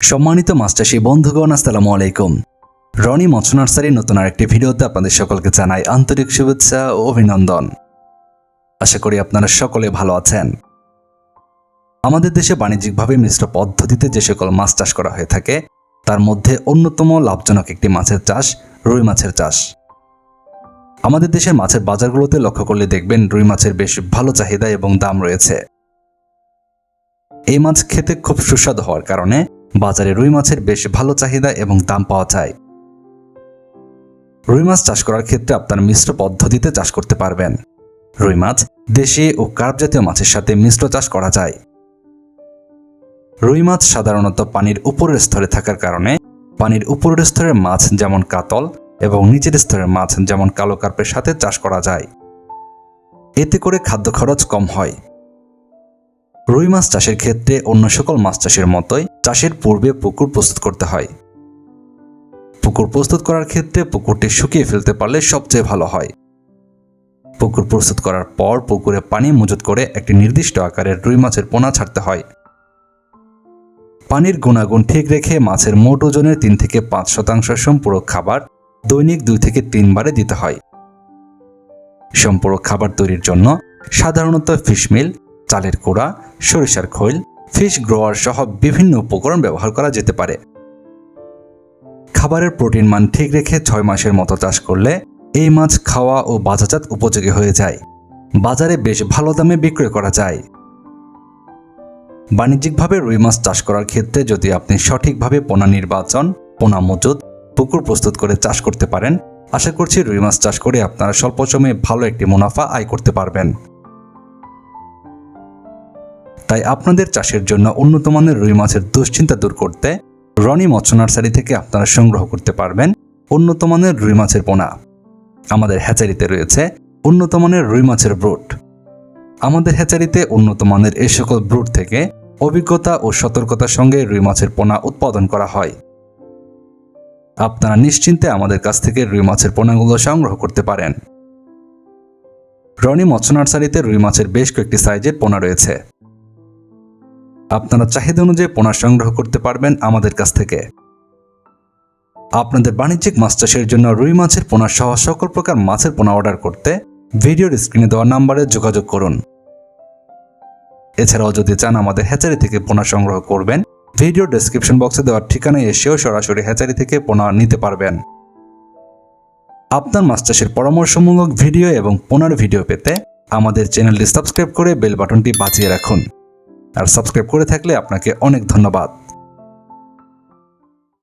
সম্মানিত মাস্টারশি বন্ধুগণ, আসসালামু আলাইকুম। রনি মৎস্য নার্সারির নতুন আরেকটি ভিডিওতে আপনাদের সকলকে জানাই আন্তরিক শুভেচ্ছা ও অভিনন্দন। আশা করি আপনারা সকলে ভালো আছেন। আমাদের দেশে বাণিজ্যিকভাবে মিশ্র পদ্ধতিতে যে সকল মাছ চাষ করা হয়ে থাকে, তার মধ্যে অন্যতম লাভজনক একটি মাছের চাষ রুই মাছের চাষ। আমাদের দেশের মাছের বাজারগুলোতে লক্ষ্য করলে দেখবেন রুই মাছের বেশ ভালো চাহিদা এবং দাম রয়েছে। এই মাছ খেতে খুব সুস্বাদু হওয়ার কারণে বাজারে রুই মাছের বেশ ভালো চাহিদা এবং দাম পাওয়া যায়। রুই মাছ চাষ করার ক্ষেত্রে আপনার মিশ্র পদ্ধতিতে চাষ করতে পারবেন। রুই মাছ দেশি ও কার্প জাতীয় মাছের সাথে মিশ্র চাষ করা যায়। রুই মাছ সাধারণত পানির উপরের স্তরে থাকার কারণে পানির উপরের স্তরের মাছ যেমন কাতল এবং নিচের স্তরের মাছ যেমন কালো কার্পের সাথে চাষ করা যায়। এতে করে খাদ্য খরচ কম হয়। রুই মাছ চাষের ক্ষেত্রে অন্য সকল মাছ চাষের মতোই চাষের পূর্বে পুকুর প্রস্তুত করতে হয়। পুকুর প্রস্তুত করার ক্ষেত্রে পুকুরটি শুকিয়ে ফেলতে পারলে সবচেয়ে ভালো হয়। পুকুর প্রস্তুত করার পর পুকুরে পানি মজুত করে একটি নির্দিষ্ট আকারের রুই মাছের পোনা ছাড়তে হয়। পানির গুণাগুণ ঠিক রেখে মাছের মোট ওজনের তিন থেকে পাঁচ শতাংশ সম্পূরক খাবার দৈনিক দুই থেকে তিনবারে দিতে হয়। সম্পূরক খাবার তৈরির জন্য সাধারণত ফিশমিল চালের কোড়া, সরিষার খৈল ফিশ গ্রোয়ার সহ বিভিন্ন উপকরণ ব্যবহার করা যেতে পারে। খাবারের প্রোটিন মান ঠিক রেখে ছয় মাসের মতো চাষ করলে এই মাছ খাওয়া ও বাজারজাত উপযোগী হয়ে যায়। বাজারে বেশ ভালো দামে বিক্রয় করা যায়। বাণিজ্যিকভাবে রুই মাছ চাষ করার ক্ষেত্রে যদি আপনি সঠিকভাবে পোনা নির্বাচন, পোনা মজুদ পুকুর প্রস্তুত করে চাষ করতে পারেন, আশা করছি রুই মাছ চাষ করে আপনারা স্বল্প সময়ে ভালো একটি মুনাফা আয় করতে পারবেন। তাই আপনাদের চাষের জন্য উন্নত মানের রুই মাছের দুশ্চিন্তা দূর করতে রনি মৎস্য নার্সারি থেকে আপনারা সংগ্রহ করতে পারবেন উন্নত মানের রুই মাছের পোনা। আমাদের হ্যাচারিতে রয়েছে উন্নত মানের রুই মাছের ব্রুট। আমাদের হ্যাচারিতে উন্নত মানের এই সকল ব্রুট থেকে অভিজ্ঞতা ও সতর্কতার সঙ্গে রুই মাছের পোনা উৎপাদন করা হয়। আপনারা নিশ্চিন্তে আমাদের কাছ থেকে রুই মাছের পোনাগুলো সংগ্রহ করতে পারেন। রনি মৎস্য নার্সারিতে রুই মাছের বেশ কয়েকটি সাইজের পোনা রয়েছে। আপনারা চাহিদা অনুযায়ী পোনা সংগ্রহ করতে পারবেন আমাদের কাছ থেকে। আপনাদের বাণিজ্যিক মাছ চাষের জন্য রুই মাছের পোনা সহ সকল প্রকার মাছের পোনা অর্ডার করতে ভিডিওর স্ক্রিনে দেওয়া নাম্বারে যোগাযোগ করুন। এছাড়াও যদি চান আমাদের হ্যাচারি থেকে পোনা সংগ্রহ করবেন, ভিডিও ডেসক্রিপশন বক্সে দেওয়ার ঠিকানায় এসেও সরাসরি হ্যাচারি থেকে পোনা নিতে পারবেন। আপনার মাছ চাষের পরামর্শমূলক ভিডিও এবং পোনার ভিডিও পেতে আমাদের চ্যানেলটি সাবস্ক্রাইব করে বেল বাটনটি বাজিয়ে রাখুন। আর সাবস্ক্রাইব করে থাকলে আপনাকে অনেক ধন্যবাদ।